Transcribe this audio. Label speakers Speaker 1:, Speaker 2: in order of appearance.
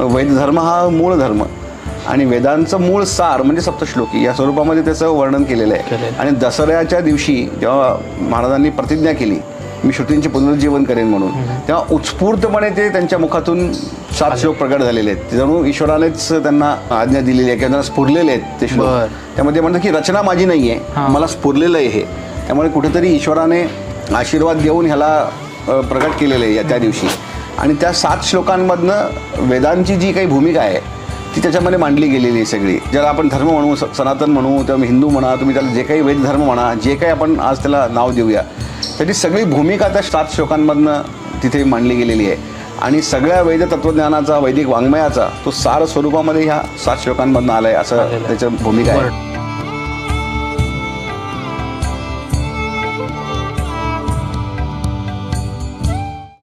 Speaker 1: वैधधर्म हा मूळ धर्म. आणि वेदांचं मूळ सार म्हणजे सप्तश्लोकी या स्वरूपामध्ये त्याचं वर्णन केलेलं आहे. आणि दसऱ्याच्या दिवशी जेव्हा महाराजांनी प्रतिज्ञा केली मी श्रुतींचे पुनरुज्जीवन करेन म्हणून तेव्हा उत्स्फूर्तपणे ते त्यांच्या मुखातून सात श्लोक प्रगट झालेले आहेत. जणू ईश्वरानेच त्यांना आज्ञा दिलेली आहे किंवा त्यांना स्फुरलेले आहेत ते श्लोक. त्यामध्ये म्हणतात की रचना माझी नाही आहे. मला स्फुरलेलं आहे हे. त्यामुळे कुठेतरी ईश्वराने आशीर्वाद देऊन ह्याला प्रकट केलेलं आहे या त्या दिवशी. आणि त्या सात श्लोकांमधनं वेदांची जी काही भूमिका आहे ती त्याच्यामध्ये मांडली गेलेली आहे सगळी ज्याला आपण धर्म म्हणू स- सनातन म्हणू किंवा हिंदू म्हणा तुम्ही त्याला जे काही वेद धर्म म्हणा जे काही आपण आज त्याला नाव देऊया त्याची सगळी भूमिका त्या सात श्लोकांमधनं तिथे मांडली गेलेली आहे आणि सगळ्या वैद तत्वज्ञानाचा वैदिक वाङ्मयाचा तो सार स्वरूपामध्ये ह्या सात श्लोकांमधनं असं
Speaker 2: आलेलं आहे.
Speaker 1: त्याच्या भूमिका आहे.